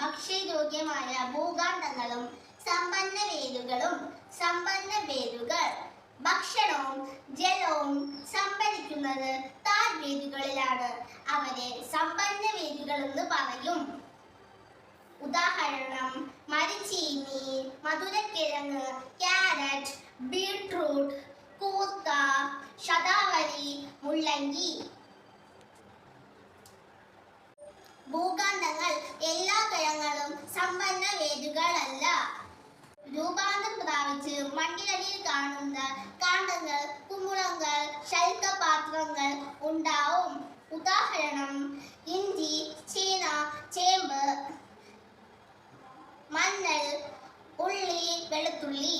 ഭക്ഷ്യയോഗ്യമായ ഭൂഖണ്ഡങ്ങളും സമ്പന്ന വേരുകളും സമ്പന്ന വേരുകൾ ഭക്ഷണവും ജലവും സംഭരിക്കുന്നത് താഴ്വേരുകളിലാണ്. അവരെ സമ്പന്ന വേരുകൾ എന്ന് പറയും. ഉദാഹരണം മരിച്ചീനി മധുരക്കിഴങ്ങ് ക്യാരറ്റ് ബീട്രൂട്ട് കൂർക്ക ശതാവരി മുള്ളങ്കി. സമ്പന്ന വേദികളല്ല രൂപാന്തരം പ്രാപിച്ച് മണ്ണിലടിയിൽ കാണുന്ന കാണ്ടങ്ങൾ കുമുളങ്ങൾ ശൽക്കപാത്രങ്ങൾ ഉണ്ടാവും ഉദാഹരണം ഇഞ്ചി ചീന ചേമ്പ് മഞ്ഞൾ ഉള്ളി വെളുത്തുള്ളി